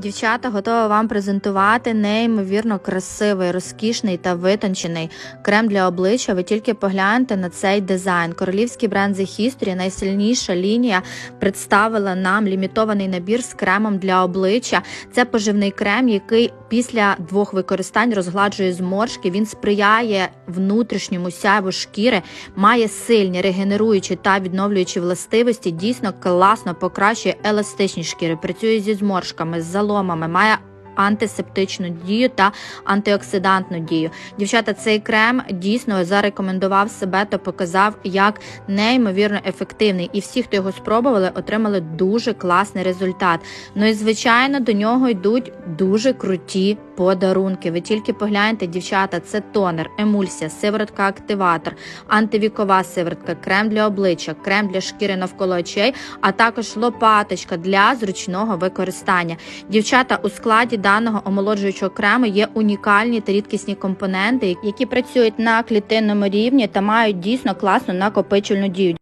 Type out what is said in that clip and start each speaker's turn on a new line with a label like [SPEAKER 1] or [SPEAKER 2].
[SPEAKER 1] Дівчата готова вам презентувати неймовірно красивий, розкішний та витончений крем для обличчя. Ви тільки погляньте на цей дизайн. Королівський бренд The History, найсильніша лінія, представила нам лімітований набір з кремом для обличчя. Це поживний крем, який після двох використань розгладжує зморшки. Він сприяє внутрішньому сяйву шкіри, має сильні регенеруючі та відновлюючі властивості. Дійсно класно покращує еластичність шкіри, працює зі зморшками, з заломами, має антисептичну дію та антиоксидантну дію. Дівчата, цей крем дійсно зарекомендував себе та показав як неймовірно ефективний. І всі, хто його спробували, отримали дуже класний результат. Ну і звичайно, до нього йдуть дуже круті подарунки. Ви тільки погляньте, дівчата, це тонер, емульсія, сиворотка активатор, антивікова сиворотка, крем для обличчя, крем для шкіри навколо очей, а також лопаточка для зручного використання. Дівчата у складі даного омолоджуючого крему є унікальні та рідкісні компоненти, які працюють на клітинному рівні та мають дійсно класну накопичувальну дію.